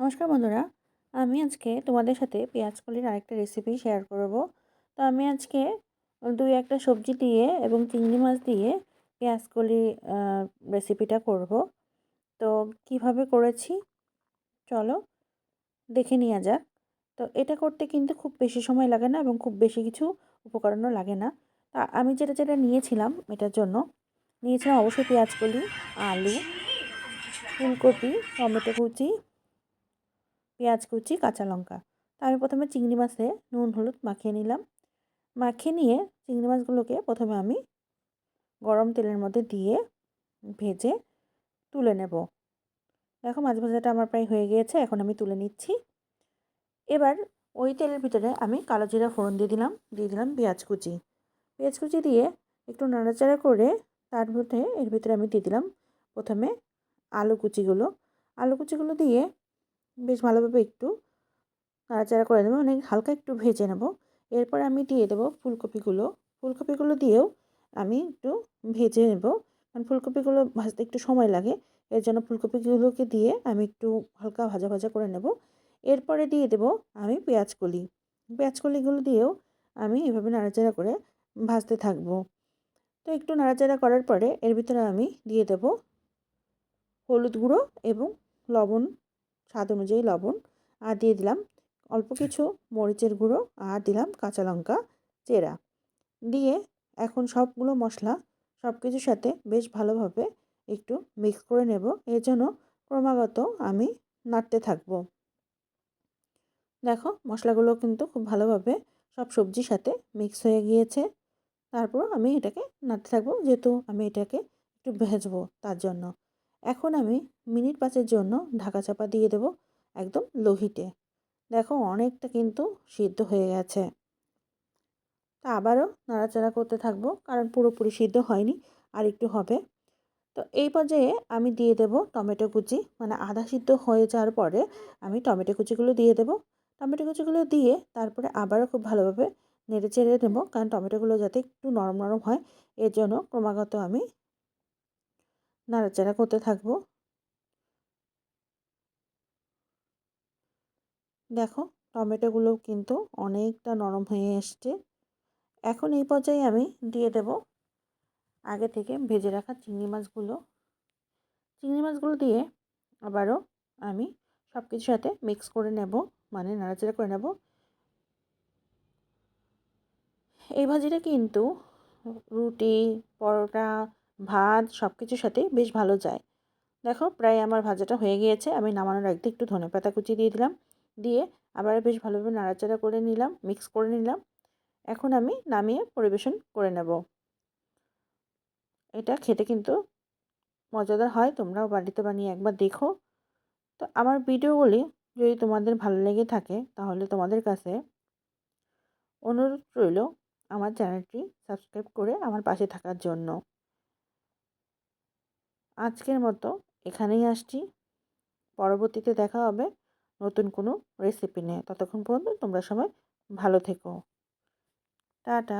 নমস্কার বন্ধুরা, আমি আজকে তোমাদের সাথে পেঁয়াজ কলির আরেকটা রেসিপি শেয়ার করব। তো আমি আজকে দুই একটা সবজি দিয়ে এবং চিংড়ি মাছ দিয়ে পেঁয়াজ কলি রেসিপিটা করব। তো কীভাবে করেছি? চলো দেখে নেওয়া যাক। তো এটা করতে কিন্তু খুব বেশি সময় লাগে না এবং খুব বেশি কিছু উপকরণও লাগে না। তা আমি যেটা যেটা নিয়েছিলাম এটার জন্য নিয়েছিলাম অবশ্যই পেঁয়াজ কলি, আলু, ফুলকপি, টমেটো কুচি পেঁয়াজ কুচি, কাঁচা লঙ্কা। তো আমি প্রথমে চিংড়ি মাছে নুন, হলুদ মাখিয়ে নিলাম। মাখিয়ে নিয়ে চিংড়ি মাছগুলোকে প্রথমে আমি গরম তেলের মধ্যে দিয়ে ভেজে তুলে নেব। দেখো মাছ ভাজাটা আমার প্রায় হয়ে গিয়েছে, এখন আমি তুলে নিচ্ছি। এবার ওই তেলের ভিতরে আমি কালো জিরা ফোড়ন দিয়ে দিলাম দিয়ে দিলাম পেঁয়াজ কুচি। পেঁয়াজ কুচি দিয়ে একটু নাড়াচাড়া করে তার মধ্যে এর ভিতরে আমি দিয়ে দিলাম প্রথমে আলু কুচিগুলো। আলু কুচিগুলো দিয়ে বেশ ভালোভাবে একটু নাড়াচাড়া করে দেবো মানে হালকা একটু ভেজে নেব। এরপর আমি দিয়ে দেবো ফুলকপিগুলো। ফুলকপিগুলো দিয়েও আমি একটু ভেজে নেব। কারণ ফুলকপিগুলো ভাজতে একটু সময় লাগে। এর জন্য ফুলকপিগুলোকে দিয়ে আমি একটু হালকা ভাজা ভাজা করে নেব। এরপরে দিয়ে দেব আমি পেঁয়াজ কলি পেঁয়াজ কলিগুলো দিয়েও আমি এভাবে নাড়াচাড়া করে ভাজতে থাকব। তো একটু নাড়াচাড়া করার পরে এর ভিতরে আমি দিয়ে দেব হলুদ গুঁড়ো এবং লবণ স্বাদ অনুযায়ী লবণ, আর দিয়ে দিলাম অল্প কিছু মরিচের গুঁড়ো, আর দিলাম কাঁচা লঙ্কা চেরা। দিয়ে এখন সবগুলো মশলা সব কিছুর সাথে বেশ ভালোভাবে একটু মিক্স করে নেব। এর জন্য ক্রমাগত আমি নাড়তে থাকব। দেখো মশলাগুলো কিন্তু খুব ভালোভাবে সব সবজির সাথে মিক্স হয়ে গিয়েছে। তারপর আমি এটাকে নাড়তে থাকব, যেহেতু আমি এটাকে একটু ভেজবো তার জন্য। এখন আমি মিনিট পাঁচের জন্য ঢাকা চাপা দিয়ে দেব একদম লোহিটে দেখো অনেকটা কিন্তু সিদ্ধ হয়ে গেছে। তা আবারও নাড়াচাড়া করতে থাকব কারণ পুরোপুরি সিদ্ধ হয়নি, আর একটু হবে। তো এই পর্যায়ে আমি দিয়ে দেব টমেটো কুচি মানে আধা সিদ্ধ হয়ে যাওয়ার পরে আমি টমেটো কুচিগুলো দিয়ে দেব। টমেটো কুচিগুলো দিয়ে তারপরে আবারও খুব ভালোভাবে নেড়ে চেড়ে নেব, কারণ টমেটোগুলো যাতে একটু নরম নরম হয়, এর জন্য ক্রমাগত আমি নাড়াচাড়া করতে থাকব। দেখো, টমেটোগুলো কিন্তু অনেকটা নরম হয়ে এসছে। এখন এই পর্যায়ে আমি দিয়ে দেব আগে থেকে ভেজে রাখা চিংড়ি মাছগুলো। চিংড়ি মাছগুলো দিয়ে আবারও আমি সব কিছুর সাথে মিক্স করে নেব মানে নাড়াচাড়া করে নেব। এই ভাজিটা কিন্তু রুটি, পরোটা ভাত সব কিছুর সাথে বেশ ভালো যায়। দেখো প্রায় আমার ভাজাটা হয়ে গিয়েছে, আমি নামানোর একদিক একটু ধনে পাতা কুচি দিয়ে দিলাম। দিয়ে আবার বেশ ভালোভাবে নাড়াচাড়া করে নিলাম মিক্স করে নিলাম। এখন আমি নামিয়ে পরিবেশন করে নেব। এটা খেতে কিন্তু মজাদার হয়, তোমরাও বাড়িতে বানিয়ে একবার দেখো। তো আমার ভিডিওগুলি যদি তোমাদের ভালো লেগে থাকে, তাহলে তোমাদের কাছে অনুরোধ রইল আমার চ্যানেলটি সাবস্ক্রাইব করে আমার পাশে থাকার জন্য। আজকের মতো এখানেই আসছি। পরবর্তীতে দেখা হবে নতুন কোনো রেসিপি নিয়ে। ততক্ষণ পর্যন্ত তোমরা সবাই ভালো থেকো। টাটা।